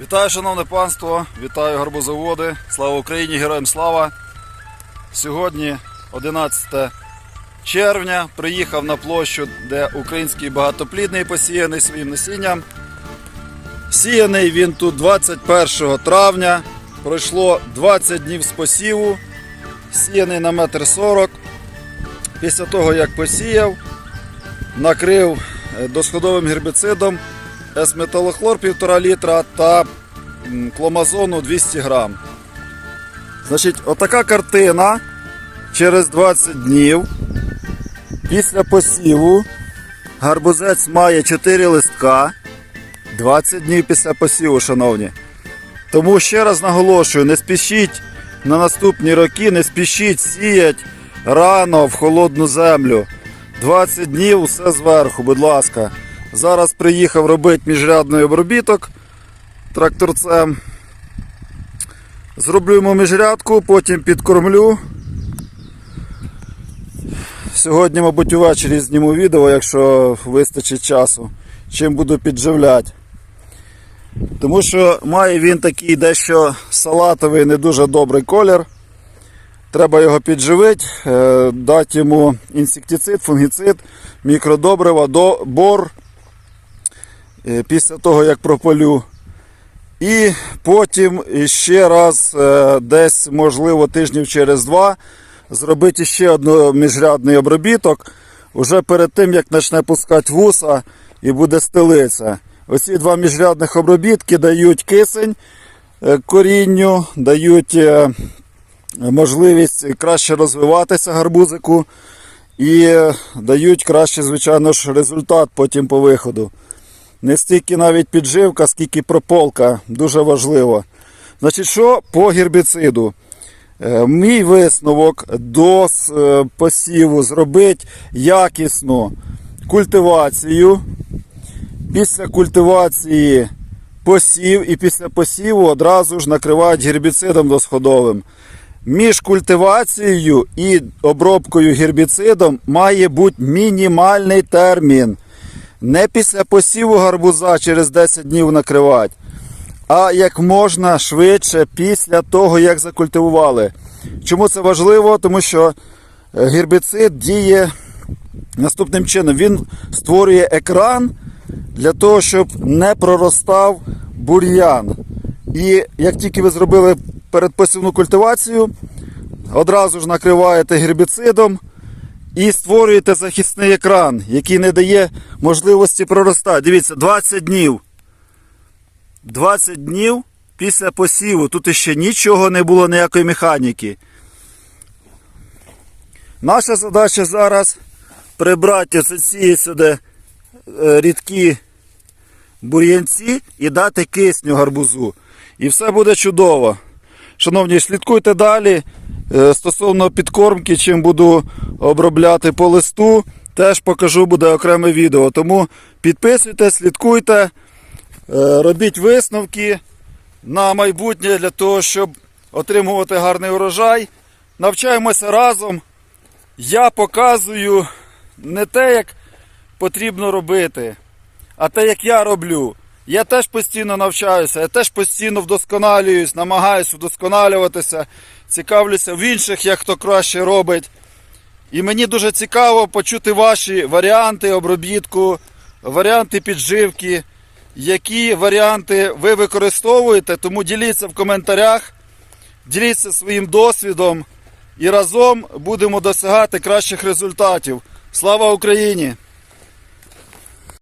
Вітаю, шановне панство, вітаю гарбузоводи. Слава Україні, героям слава! Сьогодні 11 червня. Приїхав на площу, де український багатоплідний посіяний своїм насінням. Сіяний він тут 21 травня. Пройшло 20 днів з посіву. Сіяний на метр 40. Після того, як посіяв, накрив е, досходовим гербіцидом С-металохлор 1,5 літра та кломазону 200 грам. Значить, отака картина через 20 днів після посіву гарбузець має 4 листка. 20 днів після посіву, шановні. Тому ще раз наголошую, не спішіть на наступні роки, не спішіть сіять рано в холодну землю. 20 днів усе зверху, будь ласка. Зараз приїхав робити міжрядний обробіток тракторцем. Зроблю йому міжрядку, потім підкормлю. Сьогодні, мабуть, увечері зніму відео, якщо вистачить часу, чим буду підживляти. Тому що має він такий дещо салатовий, не дуже добрий колір. Треба його підживити, е, дати йому інсектицид, фунгіцид, мікродобрива, бор після того, як прополю. І потім ще раз, е, десь, можливо, тижнів через два, зробити ще один міжрядний обробіток, уже перед тим, як почне пускати вуса і буде стелиця. Оці два міжрядних обробітки дають кисень е, корінню, дають е, можливість краще розвиватися гарбузику і е, дають краще, звичайно ж, результат потім по виходу. Не стільки навіть підживка, скільки прополка, дуже важливо. Значить, що по гербіциду? Е, Мій висновок до е, посіву зробити якісну культивацію. Після культивації посів і після посіву одразу ж накривають гербіцидом досходовим. Між культивацією і обробкою гербіцидом має бути мінімальний термін. Не після посіву гарбуза через 10 днів накривати, а як можна швидше після того, як закультивували. Чому це важливо? Тому що е, гербіцид діє наступним чином. Він створює екран для того, щоб не проростав бур'ян. І як тільки ви зробили передпосівну культивацію, одразу ж накриваєте гербіцидом і створюєте захисний екран, який не дає можливості проростати. Дивіться, 20 днів. 20 днів після посіву. Тут іще нічого не було, ніякої механіки. Наша задача зараз прибрати ці сюди е, рідкі бур'янці і дати кисню гарбузу. І все буде чудово. Шановні, слідкуйте далі. Е, Стосовно підкормки, чим буду обробляти по листу, теж покажу, буде окреме відео. Тому підписуйтесь, слідкуйте, е, робіть висновки на майбутнє для того, щоб отримувати гарний урожай. Навчаємося разом. Я показую не те, як потрібно робити, а те, як я роблю. Я теж постійно навчаюся, я теж постійно вдосконалююсь, намагаюся вдосконалюватися, цікавлюся в інших, як хто краще робить. І мені дуже цікаво почути ваші варіанти обробітку, варіанти підживки, які варіанти ви використовуєте, тому діліться в коментарях, діліться своїм досвідом і разом будемо досягати кращих результатів. Слава Україні!